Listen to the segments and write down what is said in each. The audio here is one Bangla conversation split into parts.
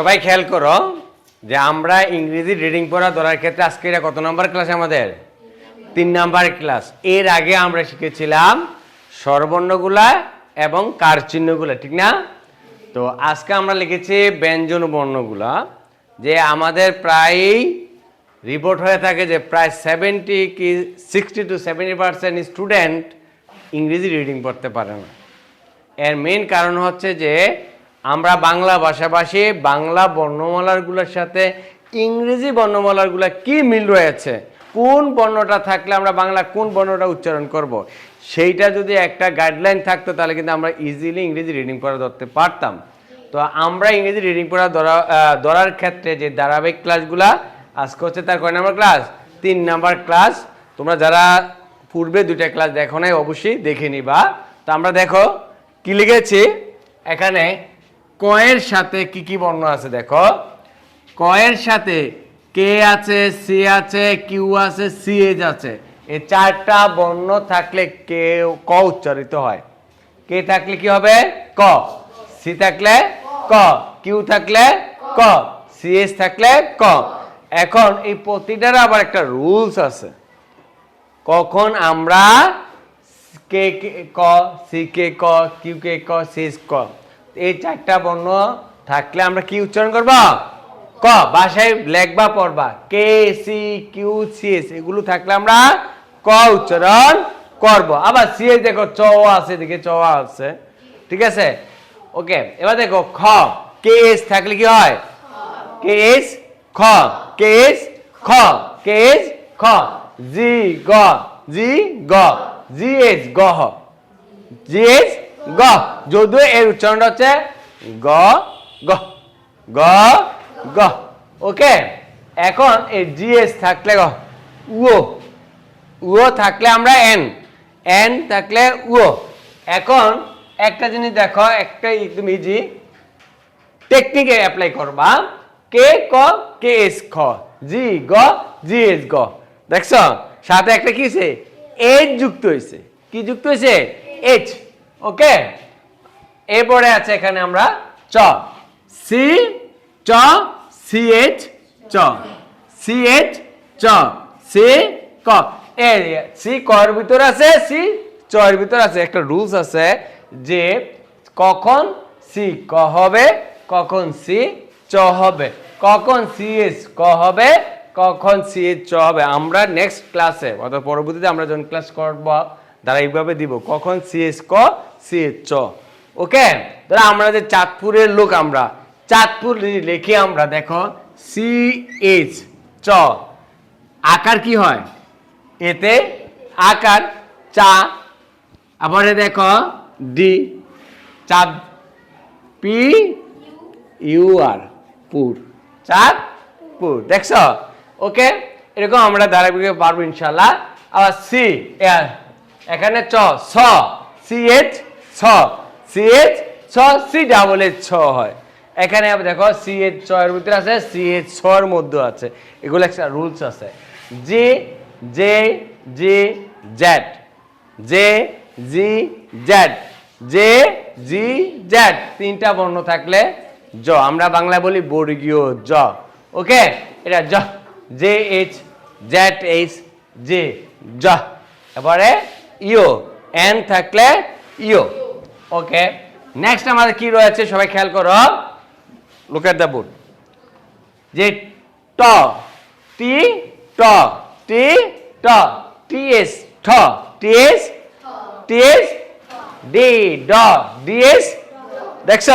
সবাই খেয়াল করো যে আমরা ইংরেজি রিডিং পড়া ধরার ক্ষেত্রে আজকে এটা কত নম্বর ক্লাস আমাদের? তিন নাম্বার ক্লাস এর আগে আমরা শিখেছিলাম স্বরবর্ণগুলা এবং কার চিহ্নগুলা ঠিক না? তো আজকে আমরা লিখেছি ব্যঞ্জন বর্ণগুলা, যে আমাদের প্রায়ই রিপোর্ট হয়ে থাকে যে প্রায় সেভেন্টি কি sixty two seventy percent student ইংরেজি রিডিং পড়তে পারে না। এর মেন কারণ হচ্ছে যে আমরা বাংলা ভাষাভাষী, বাংলা বর্ণমালাগুলোর সাথে ইংরেজি বর্ণমালারগুলো কি মিল রয়েছে? কোন বর্ণটা থাকলে আমরা বাংলা, কোন বর্ণটা উচ্চারণ করব। সেইটা যদি একটা গাইডলাইন থাকতো, তাহলে কিন্তু আমরা ইজিলি ইংরেজি রিডিং পড়া ধরতে পারতাম। তো আমরা ইংরেজি রিডিং পড়া ধরা ধরার ক্ষেত্রে যে ধারাবাহিক ক্লাসগুলা আজকে হচ্ছে তার কয় নাম্বার ক্লাস তিন নাম্বার ক্লাস তোমরা যারা পূর্বে দুইটা ক্লাস দেখো নাই, অবশ্যই দেখে নিবা। তো আমরা দেখো, কি লিখেছি? এখানে কয়ের সাথে কি কি বর্ণ আছে দেখো? কয়ের সাথে কে আছে, সি আছে, কিউ আছে, সি এজ আছে। এই চারটা বর্ণ থাকলে কে ক উচ্চারিত হয়। কে থাকলে কি হবে? ক। সি থাকলে ক। কিউ থাকলে ক। সি এস থাকলে ক। এখন এই প্রতিটার আবার একটা রুলস আছে। কখন আমরা কে কে ক, সি কে ক, কিউ কে ক সিস ক এই চারটা বর্ণ থাকলে আমরা কি উচ্চারণ করব? ক ভাষায় লেখবা, পড়বা। K C Q C S এগুলো থাকলে আমরা ক উচ্চারণ করব। আবার সি এস দেখো, চ আছে দেখে চ আছে। ঠিক আছে? ওকে এবার দেখো, খ। কে এস থাকলে কি হয়? কে এস খ। কে এস খ। কে এস খ। জি গ জি গ জি এস গ জি এস গ। যদিও এর উচ্চারণটা হচ্ছে গ গ গ গ। ওকে? এখন এই জি এস থাকলে গ। উও উও থাকলে আমরা এন। এন থাকলে উও এখন একটা জিনিস দেখো, একটা একদম ইজি টেকনিকে অ্যাপ্লাই করবা। কে, ক, কে, এস, খ। জি, গ, জি, এস, গ। দেখছ? সাথে একটা কি হয়েছে এইচ যুক্ত হয়েছে কি যুক্ত হয়েছে এইচ। ওকে? এরপরে আছে এখানে আমরা চ। সি চ সি এইচ চ। সি এইচ চ। সি ক। এ সি কর ভিতর আছে সি চর ভিতর আছে। একটা রুলস আছে যে কখন সি ক হবে, কখন সি চ হবে। কখন সি এস ক হবে, কখন সি এস চ হবে। আমরা নেক্সট ক্লাসে অর্থাৎ পরবর্তীতে আমরা যখন ক্লাস করব তারা এইভাবে দিব। কখন সি এস ক সি এস চ। ওকে? ধরো আমরা যে চাঁদপুরের লোক আমরা, চাঁদপুর লিখি আমরা, দেখো সি এইচ চ। আকার কি হয়? এতে আকার, চা। আবার দেখো ডি চাঁদ পি ইউ আর পুর। চাঁদ পুর দেখছ? ওকে? এরকম আমরা ধারাবাহিক পারব ইনশাল্লাহ আবার সি এখানে চ ছ সি এইচ ছ সি এইচ ছ সি ডাবল এইচ ছ হয়। এখানে দেখো সি এইচ ছ এর ভিতরে আছে সি এইচ ছ এর মধ্যে আছে। এগুলো একটা রুলস আছে। G J G Z J G Z J G Z তিনটা বর্ণ থাকলে জ। আমরা বাংলায় বলি বর্গীয় জ। ওকে? এটা জ। J H Z H J জ। এবারে ইও এন থাকলে ইও ওকে নেক্সট আমাদের কি রয়েছে সবাই খেয়াল করো। লুক এট দ্য বোর্ড যে ট, টি ট টি ট, টি এস, ঠ, T S T S D ড ডি এস, দেখছ?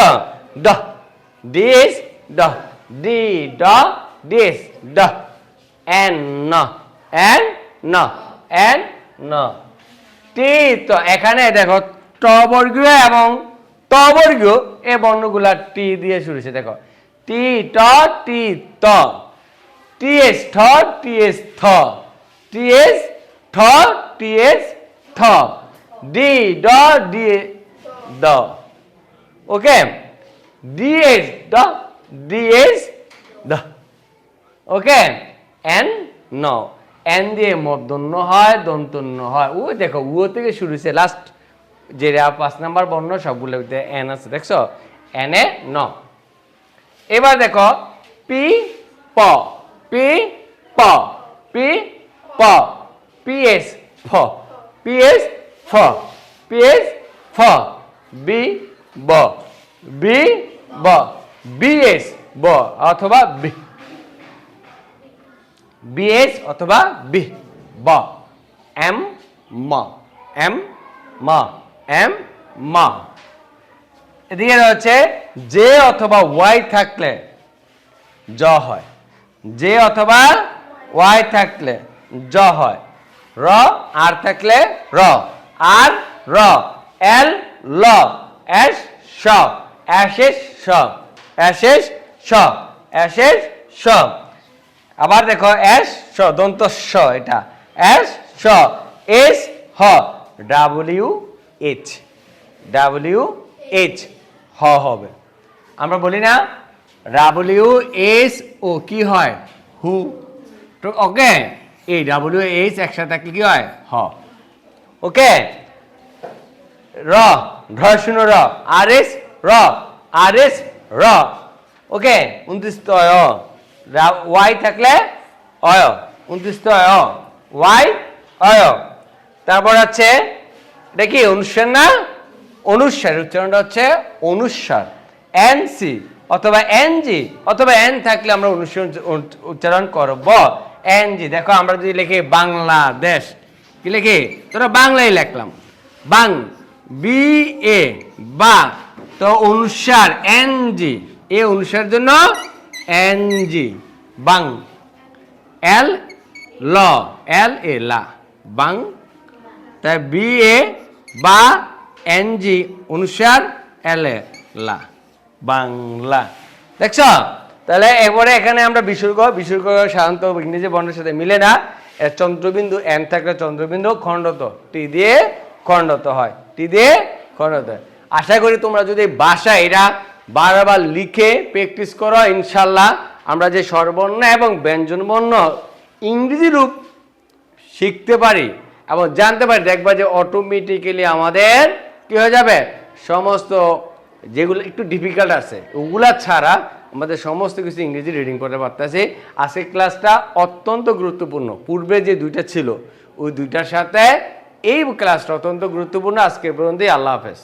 ড ডি এস, ড ডি ড ডি এস, ড এন ন এন ন এন ন টি তো এখানে দেখো ট বর্গীয় এবং ত বর্গীয় এই বর্ণগুলা টি দিয়ে শুরু হয়েছে, দেখো। টি, ট, টি, ত। টি, এস, ঠ, টি, এস, থ। টি, এস, ঠ, টি, এস, থ। ডি, ড, ডি দ। ওকে? ডি, এস, ড, ডি, এস, দ। ওকে? এন, ন। এন দিয়ে মধ্যন্য হয় দন্তন্য হয়। ও দেখো ও থেকে শুরু হয়েছে লাস্ট যেটা পাঁচ নাম্বার বর্ণ সবগুলো এন আছে, দেখছ? এন এ ন। এবার দেখো, পি, প। পি প। পি, প। পিএস ফ। পিএস ফ। পিএস ফ। বি, ব। বি, ব। বিএস ব অথবা বি। বিএস অথবা বি। ব। এম, ম। এম, ম। এম ম এদিকে রয়েছে জে অথবা ওয়াই থাকলে জ হয়। জে অথবা ওয়াই থাকলে জ হয়। র আর থাকলে র। আর র। এল ল। এস স। অ্যাশেষ স। অ্যাশেষ স। অ্যাশেষ স। আবার দেখো এস স, দন্ত স এটা। এস স। এস হ। ডাব্লিউ এইচ ডাব্লিউ এইচ হ হবে। আমরা বলি না ডাব্লিউ এস ও কি হয়? হু। তো ওকে, এই ডাব্লিউ এইচ একসাথে থাকলে কি হয়? হ। ওকে, র। শূন্য র। আর এস র। আর এস র। ওকে উনত্রিশ ওয়াই থাকলে অয়। উনত্রিশ অয় ওয়াই অয়। তারপর আছে এটা কি না? অনুস্বার উচ্চারণটা হচ্ছে অনুস্বার এন সি, অথবা এন জি, অথবা এন থাকলে আমরা অনুস্বার উচ্চারণ করব। এন জি, দেখো আমরা যদি লিখি বাংলাদেশ, কি লিখি? তোরা বাংলায় লিখলাম। বাং বি এ বা, তো অনুসার, এন জি। এ অনুসার জন্য এন জি। বাং, এল, ল, এল, এ, লা। বাং, তাই বি এ বা এন জি অনুসার এলে লা। বাংলা। দেখছ? তাহলে এবারে এখানে আমরা বিসর্গ বিসর্গ সাধারণত ইংরেজি বর্ণের সাথে মিলে না, এর চন্দ্রবিন্দু এন থাকলে চন্দ্রবিন্দু খণ্ডত, টি দিয়ে খণ্ডত হয়। টি দিয়ে খণ্ডত আশা করি তোমরা যদি বাসায় এরা বারবার লিখে প্র্যাকটিস করো, ইনশাল্লাহ আমরা যে স্বরবর্ণ এবং ব্যঞ্জনবর্ণ ইংরেজি রূপ শিখতে পারি। এবং জানতে পারি, দেখবা যে অটোমেটিক্যালি আমাদের কি হয়ে যাবে? সমস্ত যেগুলো একটু ডিফিকাল্ট আছে, ওগুলা ছাড়া আমাদের সমস্ত কিছু ইংরেজি রিডিং করতে পারতেছি। আজকে ক্লাসটা অত্যন্ত গুরুত্বপূর্ণ। পূর্বে যে দুইটা ছিল, ওই দুইটার সাথে এই ক্লাসটা অত্যন্ত গুরুত্বপূর্ণ। আজকে পর্যন্তই, আল্লাহ হাফেজ।